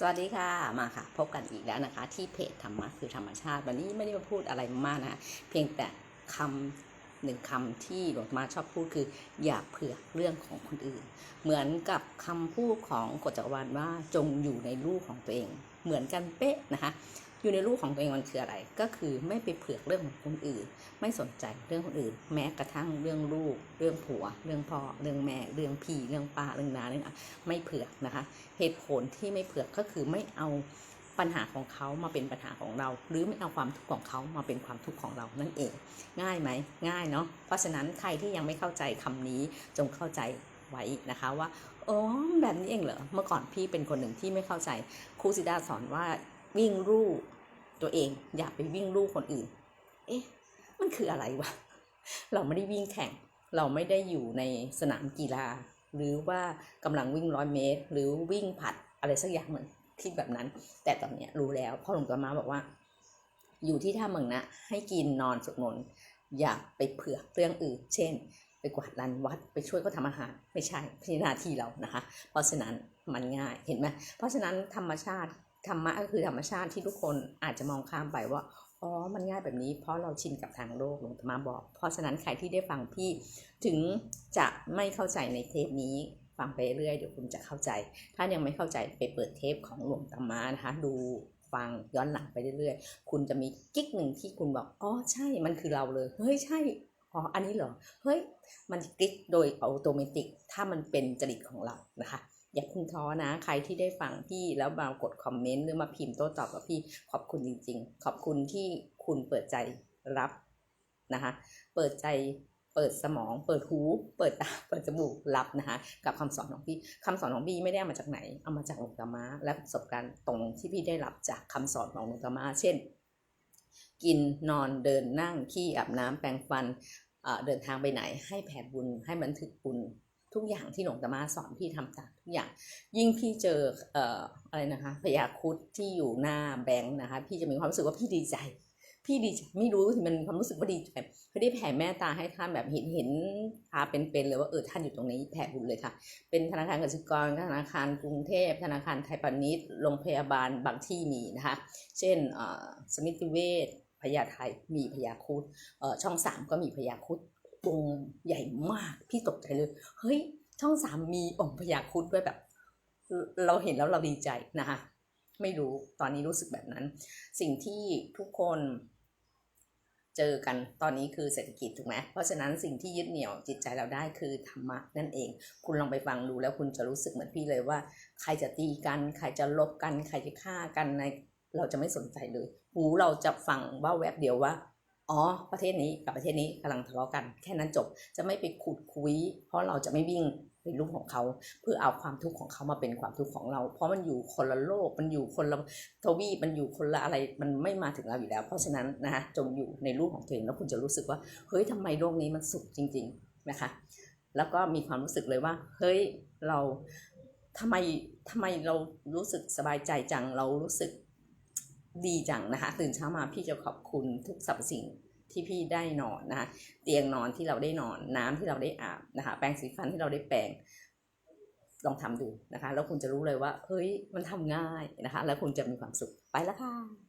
สวัสดีค่ะมาค่ะ พบกันอีกแล้วนะคะ ที่เพจธรรมะคือธรรมชาติ วันนี้ไม่ได้มาพูดอะไรมากนะะเพียงแต่คำหนึ่งคำที่หลวงมาชอบพูดคือ อย่าเผือกเรื่องของคนอื่น เหมือนกับคำพูดของกฎจักรวาลว่าจงอยู่ในรูปของตัวเอง เหมือนกันเป๊ะนะคะ อยู่ในรูปของตัวเองมันคืออะไร ก็คือไม่ไปเผือกเรื่องของคนอื่น ไม่สนใจเรื่องคนอื่น แม้กระทั่งเรื่องลูก เรื่องผัว เรื่องพ่อ เรื่องแม่ เรื่องพี่เรื่องป้าเรื่องน้าเรื่องอาไม่เผือกนะคะ เหตุผลที่ไม่เผือกก็คือไม่เอาปัญหาของเขามาเป็นปัญหาของเรา หรือไม่เอาความทุกข์ของเขามาเป็นความทุกข์ของเรานั่นเอง ง่ายไหมง่ายเนาะเพราะฉะนั้นใครที่ยังไม่เข้าใจคำนี้จงเข้าใจไว้นะคะว่าอ๋อแบบนี้เองเหรอเมื่อก่อนพี่เป็นคนหนึ่งที่ไม่เข้าใจครูสิดาสอนว่า วิ่งลู่ตัวเอง อย่าไปวิ่งลู่คนอื่น เอ๊ะ มันคืออะไรวะ เราไม่ได้วิ่งแข่ง เราไม่ได้อยู่ในสนามกีฬา หรือว่ากำลังวิ่งร้อยเมตร หรือวิ่งผัดอะไรสักอย่างเหมือนคิดแบบนั้น แต่ตอนเนี้ยรู้แล้วพ่อหลวงตามาบอกว่า อยู่ที่ท่าเมืองนะ ให้กินนอนสวดมนต์อย่าไปเผือกเรื่องอื่น เช่น ไปกวาดลานวัดไปช่วยเขาทำอาหารไม่ใช่พิหนาที่เรานะคะ เพราะฉะนั้นมันง่ายเห็นไหมเพราะฉะนั้นธรรมชาติ ธรรมะก็คือธรรมชาติที่ทุกคนอาจจะมองข้ามไปว่าอ๋อ มันง่ายแบบนี้เพราะเราชินกับทางโลกหลวงตามาบอก เพราะฉะนั้นใครที่ได้ฟังพี่ถึงจะไม่เข้าใจในเทปนี้ฟังไปเรื่อยเดี๋ยวคุณจะเข้าใจ ถ้ายังไม่เข้าใจไปเปิดเทปของหลวงตามานะคะดูฟังย้อนหลังไปเรื่อยๆ คุณจะมีกิ๊กหนึ่งที่คุณบอกอ๋อใช่มันคือเราเลย เฮ้ยใช่อ๋ออันนี้เหรอเฮ้ยมันกิ๊กโดยอัตโนมัติถ้ามันเป็นจริตของเรานะคะ อย่าเพิ่งท้อนะ ใครที่ได้ฟังพี่แล้วมากดคอมเมนต์หรือมาพิมพ์โต้ตอบกับพี่ขอบคุณจริง ๆ ขอบคุณที่คุณเปิดใจรับนะคะเปิดใจเปิดสมองเปิดหูเปิดตาเปิดจมูกรับนะคะกับคำสอนของพี่คำสอนของพี่ไม่ได้มาจากไหน เอามาจากหลวงตามาและประสบการณ์ตรงที่พี่ได้รับจากคำสอนของหลวงตามาเช่น กินนอนเดินนั่งขี้อาบน้ำแปรงฟันเอ่อเดินทางไปไหนให้แผ่บุญให้บันทึกบุญ ทุกอย่างที่หลวงตามาสอนพี่ทำตามทุกอย่าง ยิ่งพี่เจอเอ่ออะไรนะคะพยาคุดที่อยู่หน้าแบงค์นะคะ พี่จะมีความรู้สึกว่าพี่ดีใจ พี่ดีใจไม่รู้สิมันความรู้สึกว่าดีใจคือได้แผ่แม่ตาให้ท่านแบบเห็นเห็นพาเป็นๆเลยว่าเออท่านอยู่ตรงนี้แผ่บุญเลยค่ะ เป็นธนาคารกสิกรธนาคารกรุงเทพ ธนาคารไทยพาณิชย์โรงพยาบาลบางที่มีนะคะ เช่นเอ่อสมิติเวชพญาไทมีพญาคุดเอ่อช่องสามก็มีพญาคุด งใหญ่มาก พี่ตกใจเลย เฮ้ย ช่องสามมีองค์พญาคุดด้วยแบบ เราเห็นแล้วเราดีใจนะคะไม่รู้ตอนนี้รู้สึกแบบนั้น สิ่งที่ทุกคนเจอกันตอนนี้คือเศรษฐกิจถูกไหมเพราะฉะนั้นสิ่งที่ยึดเหนี่ยวจิตใจเราได้คือธรรมะนั่นเอง คุณลองไปฟังดูแล้วคุณจะรู้สึกเหมือนพี่เลยว่า ใครจะตีกัน ใครจะลบกัน ใครจะฆ่ากันในเราจะไม่สนใจเลย หูเราจะฟังว่าแวบเดียวว่า อ๋อ ประเทศนี้กับประเทศนี้กำลังทะเลาะกัน แค่นั้นจบ จะไม่ไปขุดคุย เพราะเราจะไม่วิ่งเป็นรูปของเขา เพื่อเอาความทุกข์ของเขามาเป็นความทุกข์ของเรา เพราะมันอยู่คนละโลก มันอยู่คนละทวีปมันอยู่คนละอะไร มันไม่มาถึงเราอยู่แล้ว เพราะฉะนั้นนะคะจงอยู่ในรูปของตัวเองแล้วคุณจะรู้สึกว่า เฮ้ยทำไมโลกนี้มันสุขจริง ๆ นะคะ แล้วก็มีความรู้สึกเลยว่า เฮ้ย เราทำไมทำไมเรารู้สึกสบายใจจัง เรารู้สึก ดีจังนะคะ ตื่นเช้ามาพี่จะขอบคุณทุกสรรพสิ่งที่พี่ได้นอนนะคะเตียงนอนที่เราได้นอน น้ำที่เราได้อาบนะคะ แปรงสีฟันที่เราได้แปรงลองทำดูนะคะ แล้วคุณจะรู้เลยว่าเฮ้ยมันทำง่ายนะคะ แล้วคุณจะมีความสุขไปแล้วค่ะ